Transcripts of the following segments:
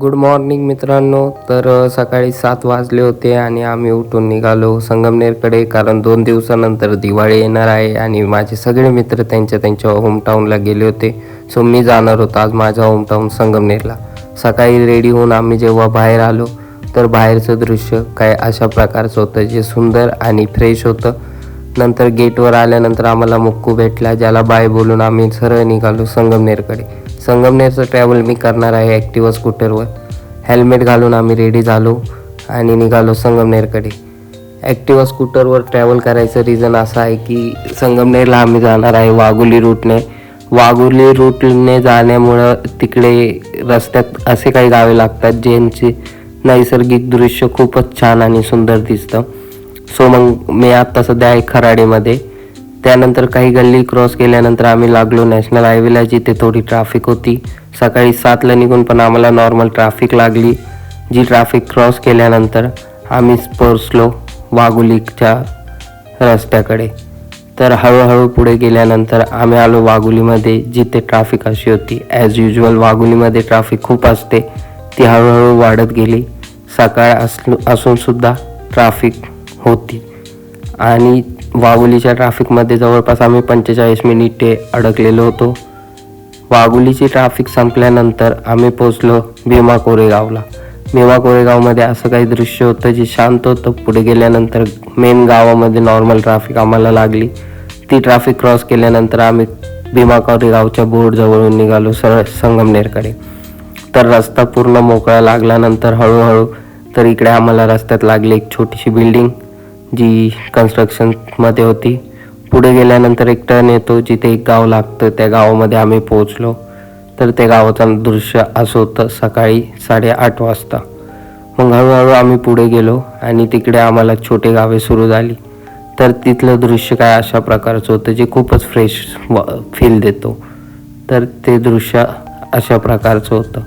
Good morning मित्रांनो. तर सकाळी सात वाजले होते आणि आम्ही उठून निघालो संगमनेरकडे कारण दोन दिवसानंतर दिवाळी येणार आहे आणि माझे सगळे मित्र त्यांच्या त्यांच्या होमटाऊनला गेले होते. सो मी जाणार होतो आज माझ्या होमटाऊन संगमनेरला. सकाळी रेडी होऊन आम्ही जेव्हा बाहेर आलो तर बाहेरचं दृश्य काय अशा प्रकारचं होतं जे सुंदर आणि फ्रेश होतं. नंतर गेटवर आल्यानंतर आम्हाला मुक्कू भेटला ज्याला बाय बोलून आम्ही सरळ निघालो संगमनेरकडे. संगमनेरचं ट्रॅव्हल मी करणार आहे ॲक्टिवा स्कूटरवर हेल्मेट घालून आम्ही रेडी झालो आणि निघालो संगमनेरकडे. ॲक्टिवा स्कूटरवर ट्रॅव्हल करायचं रिझन असं आहे की संगमनेरला आम्ही जाणार आहे वाघोली रूटने वाघोली रूटने जाण्यामुळं तिकडे रस्त्यात असे काही गावे लागतात ज्यांचे नैसर्गिक दृश्य खूपच छान आणि सुंदर दिसतं. सो मग मी आत्ता सध्या आहे खराडीमध्ये. त्यानंतर काही गल्ली क्रॉस केल्यानंतर आम्ही लागलो नॅशनल हायवेला जिथे थोडी ट्रॅफिक होती. सकाळी सातला निघून पण आम्हाला नॉर्मल ट्रॅफिक लागली. जी ट्रॅफिक क्रॉस केल्यानंतर आम्ही पोचलो वागुलीच्या रस्त्याकडे. तर हळूहळू पुढे गेल्यानंतर आम्ही आलो वागुलीमध्ये जिथे ट्रॅफिक अशी होती. ॲज युजल वागुलीमध्ये ट्रॅफिक खूप असते. ती हळूहळू वाढत गेली. सकाळ असलो असूनसुद्धा ट्रॅफिक होती. आणि वाघोलीच्या ट्रॅफिकमध्ये जवळपास आम्ही पंचेचाळीस मिनिटे अडकलेलो होतो. वाघोलीची ट्रॅफिक संपल्यानंतर आम्ही पोचलो भीमा कोरेगावला. भीमा कोरेगावमध्ये असं काही दृश्य होतं जे शांत होतं. पुढे गेल्यानंतर मेन गावामध्ये नॉर्मल ट्रॅफिक आम्हाला लागली. ती ट्रॅफिक क्रॉस केल्यानंतर आम्ही भीमा कोरेगावच्या बोर्डजवळून निघालो सरळ संगमनेरकडे. तर रस्ता पूर्ण मोकळा लागल्यानंतर हळूहळू तर इकडे आम्हाला रस्त्यात लागली एक छोटीशी बिल्डिंग जी कन्स्ट्रक्शनमध्ये होती. पुढे गेल्यानंतर एक टर्न येतो जिथे एक गाव लागतं. त्या गावामध्ये आम्ही पोहोचलो. तर त्या गावाचं दृश्य असं होतं सकाळी साडेआठ वाजता. मग हळूहळू आम्ही पुढे गेलो आणि तिकडे आम्हाला छोटे गावे सुरू झाली. तर तिथलं दृश्य काय अशा प्रकारचं होतं जे खूपच फ्रेश फील देतो. तर ते दृश्य अशा प्रकारचं होतं.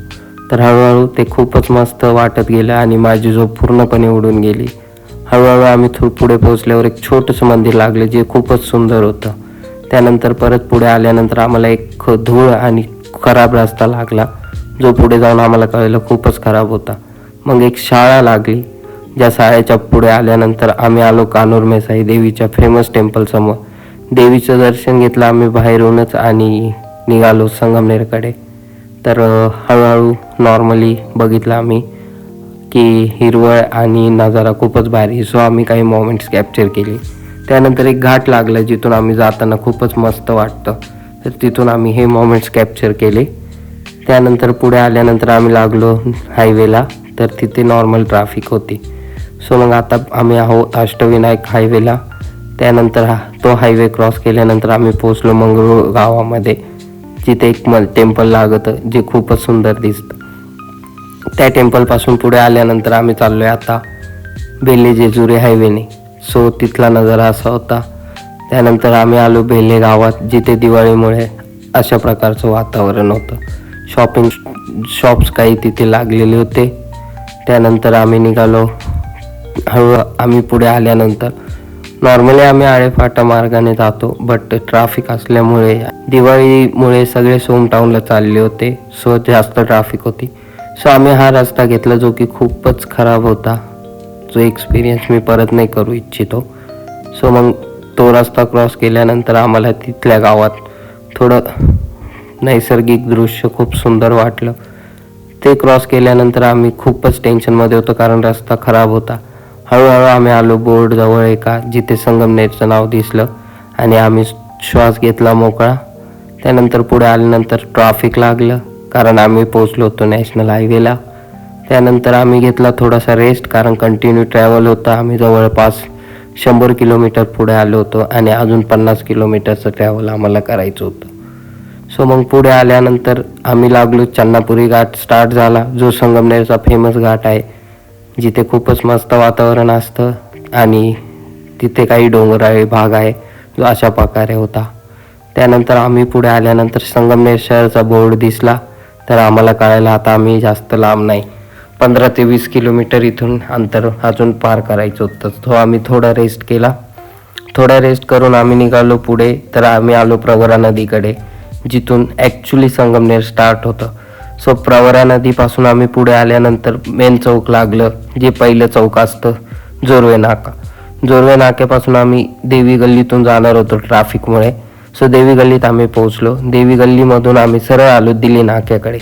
तर हळूहळू ते खूपच मस्त वाटत गेलं आणि माझी झोप पूर्णपणे उडून गेली. हळूहळू आम्ही थोडं पुढे पोहोचल्यावर एक छोटंसं मंदिर लागलं जे खूपच सुंदर होतं. त्यानंतर परत पुढे आल्यानंतर आम्हाला एक ख- धूळ आणि खराब रस्ता लागला जो पुढे जाऊन आम्हाला कळलं खूपच खराब होता. मग एक शाळा लागली ज्या शाळेच्या पुढे आल्यानंतर आम्ही आलो कानूर मेसाई देवीच्या फेमस टेम्पलसमोर देवीचं दर्शन घेतलं आम्ही बाहेरूनच आणि निघालो संगमनेरकडे. तर हळूहळू नॉर्मली बघितलं आम्ही. की हिरवळ आणि नजारा खूपच भारी सो आम्ही काही मोमेंट्स कॅप्चर केले. त्यानंतर एक घाट लागला जिथून आम्ही जाताना खूपच मस्त वाटतं. तर तिथून आम्ही हे मोमेंट्स कॅप्चर केले. त्यानंतर पुढे आल्यानंतर आम्ही लागलो हायवेला तर तिथे नॉर्मल ट्रॅफिक होती. सो मग आता आम्ही आहोत अष्टविनायक हायवेला त्यानंतर हा तो हायवे क्रॉस केल्यानंतर आम्ही पोचलो मंगळूर गावामध्ये. जिथे एक मल टेम्पल लागतं जे खूपच सुंदर दिसतं. त्या टेम्पलपासून पुढे आल्यानंतर आम्ही चाललो आहे आता बेले जेजुरी हायवेने सो तिथला नजारा असा होता. त्यानंतर आम्ही आलो बेले गावात जिथे दिवाळीमुळे अशा प्रकारचं वातावरण होतं. शॉपिंग शॉप्स काही तिथे लागलेले होते. त्यानंतर आम्ही निघालो. हळू आम्ही पुढे आल्यानंतर नॉर्मली आम्ही आळेफाटा मार्गाने जातो बट ट्रॅफिक असल्यामुळे दिवाळीमुळे सगळे सोमटाऊनला चालले होते. सो जास्त ट्रॅफिक होती. सो आम्ही हा रस्ता घेतला जो की खूपच खराब होता. जो एक्सपिरियन्स मी परत नाही करू इच्छितो. सो मग तो रस्ता क्रॉस केल्यानंतर आम्हाला तिथल्या गावात थोडं नैसर्गिक दृश्य खूप सुंदर वाटलं. ते क्रॉस केल्यानंतर आम्ही खूपच टेन्शनमध्ये होतो कारण रस्ता खराब होता. हळूहळू आम्ही आलो बोर्ड जवळ एका जिथे संगमनेरचं नाव दिसलं आणि आम्ही श्वास घेतला मोकळा. त्यानंतर पुढे आल्यानंतर ट्रॅफिक लागलं. कारण आम्ही पोचलो होतो नॅशनल हायवेला. त्यानंतर आम्ही घेतला थोडासा रेस्ट कारण कंटिन्यू ट्रॅव्हल होता. आम्ही जवळपास शंभर किलोमीटर पुढे आलो होतो आणि अजून पन्नास किलोमीटरचं ट्रॅव्हल आम्हाला करायचं होतं. सो मग पुढे आल्यानंतर आम्ही लागलो चन्नापुरी घाट स्टार्ट झाला. जो संगमनेरचा फेमस घाट आहे. जिथे खूपच मस्त वातावरण असतं आणि तिथे काही डोंगराळे भाग आहे. जो अशा प्रकारे होता. त्यानंतर आम्ही पुढे आल्यानंतर संगमनेर शहरचा बोर्ड दिसला. तर आम्हाला कळायला आता आम्ही जास्त लांब नाही. पंधरा ते वीस किलोमीटर इथून अंतर अजून पार करायचं होतं. तो आम्ही थोडा रेस्ट केला. थोडा रेस्ट करून आम्ही निघालो पुढे. तर आम्ही आलो प्रवरा नदीकडे जिथून ॲक्च्युली संगमनेर स्टार्ट होतं. सो प्रवरा नदीपासून आम्ही पुढे आल्यानंतर मेन चौक लागलं जे पहिलं चौक असतं जोरवे नाका. जोरवे नाक्यापासून आम्ही देवी गल्लीतून जाणार होतो ट्रॅफिकमुळे सो देवी गल्लीत आम्ही पोहोचलो. देवी गल्लीमधून आम्ही सरळ आलो दिल्ली नाक्याकडे.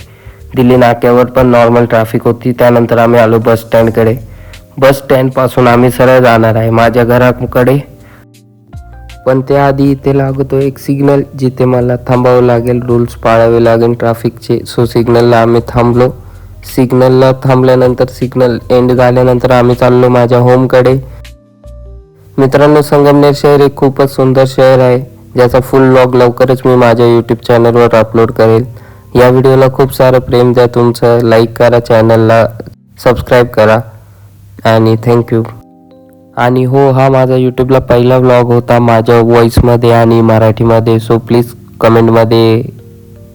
दिल्ली नाक्यावर पण नॉर्मल ट्रॅफिक होती. त्यानंतर आम्ही आलो बस स्टँडकडे बस स्टँडपासून आम्ही सरळ जाणार आहे माझ्या घराकडे. पण त्याआधी इथे लागतो एक सिग्नल जिथे मला थांबावं लागेल रूल्स पाळावे लागेल ट्रॅफिकचे सो सिग्नलला आम्ही थांबलो. सिग्नलला थांबल्यानंतर सिग्नल एंड झाल्यानंतर आम्ही चाललो माझ्या होमकडे मित्रांनो संगमनेर शहर एक खूपच सुंदर शहर आहे. ज्याचा फुल लॉग लवकरच मी माझ्या यूट्यूब चॅनलवर अपलोड करेल. या व्हिडिओला खूप सारं प्रेम द्या तुमचं. लाईक करा चॅनलला सबस्क्राईब करा. आणि थँक्यू आणि हो हा माझा यूट्यूबला पहिला व्लॉग होता माझ्या व्हॉईसमध्ये आणि मराठीमध्ये सो प्लीज कमेंटमध्ये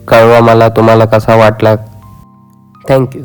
कळवा मला तुम्हाला कसा वाटला. थँक्यू